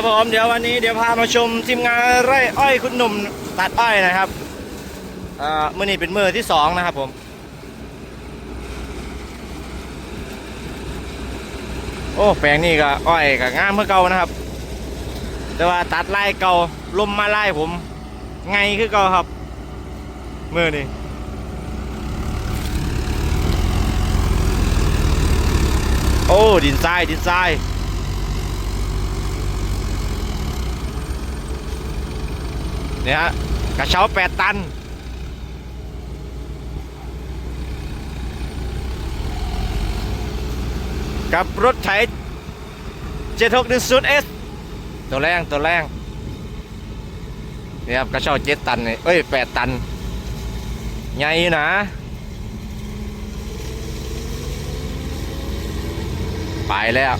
ับผมเดี๋ยววันนี้เดี๋ยวพามาชมทีมงานไร่อ้อยคุณหนุ่มตัดอ้อยนะครับอ่ามื่อนี้เป็นมือที่สองนะครับผม โอ้แปลงนี่ก็อ้อยก็งามเมื่อเก่านะครับ แต่ว่าตัดไล่เก่าลมมาไล่ผม ไงคือเก่าครับมือนี่โอ้ดินทรายดินทราย เนี่ยฮะกระเช้าแปดตัน กับรถไถเจ็ดหกหนึ่งศูนย์เอสตัวแรงตัวแรงเนี่ยครับกระเช้าเจ็ดตันนี่เอ้ยแปดตัน ใหญ่นะไปแล้ว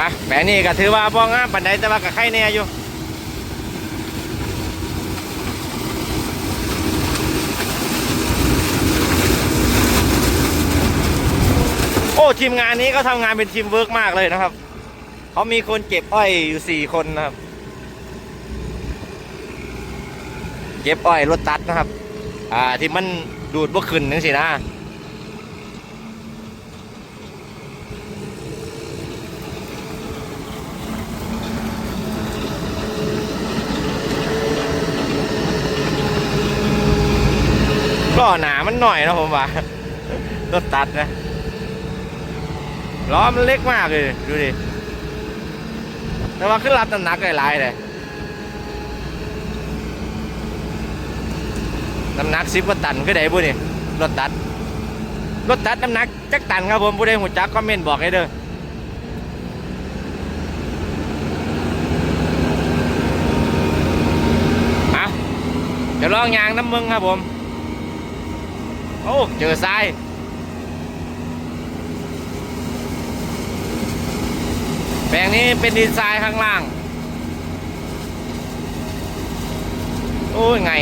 อะแหมนี่ก็ถือว่าบ่งามปันใดแต่ว่าก็ไข่แน่อยู่โอ้ทีมงานนี้ก็ทำงานเป็นทีมเวิร์กมากเลยนะครับเขามีคนเก็บอ้อยอยู่สี่คนนะครับ เก็บอ้อยรถตัดนะครับ อ่าที่มันดูดบ่ขึ้นนั่นสินะ ก็หนามันหน่อยนะผมว่ารถตัดนะล้อมันเล็กมากเลยดูดิแต่ว่าขึ้นรับน้ำหนักหลายๆเลยน้ำหนักสิบกว่าตันก็ได้บุนี่รถตัดรถตัดน้ำหนักจักตันครับผมผู้ใดหูจักคอมเมนต์บอกให้เด้อเอาเดี๋ยวลองยางน้ำมึงครับผม โอ้เจอทรายแปลงนี้เป็นดินทรายข้างล่าง โอ้ยไง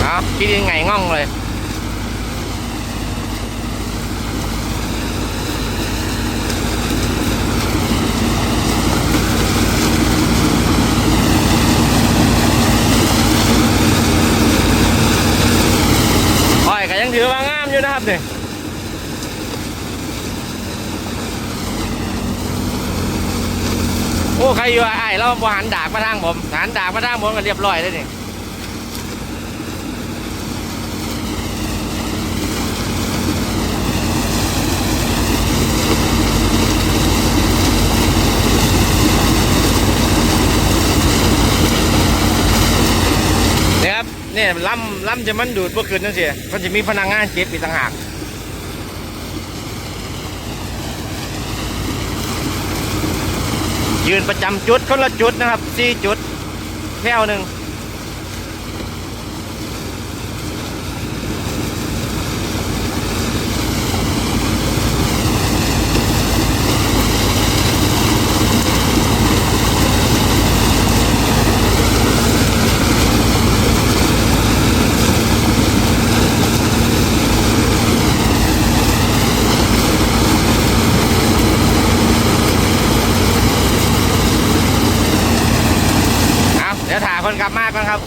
เอาคิดยังไงง่องเลยก็ยังถือว่างามอยู่นะครับเนี่ย โอ้ใครอยู่ไอ้เราบหันดากมาทางผมหันดากมาทางผมก็เรียบร้อยเลยนี่เนี่ยครับเนี่ยล้ำลำจะมันดูดพวกคืนนั่นสิมันจะมีพนักงานเก็บอีกต่างหาก ยืนประจำจุดคนละจุดนะครับสี่จุดแถวหนึ่งเอาเดี๋ยวถ่ายคน กลับมาก่อนครับ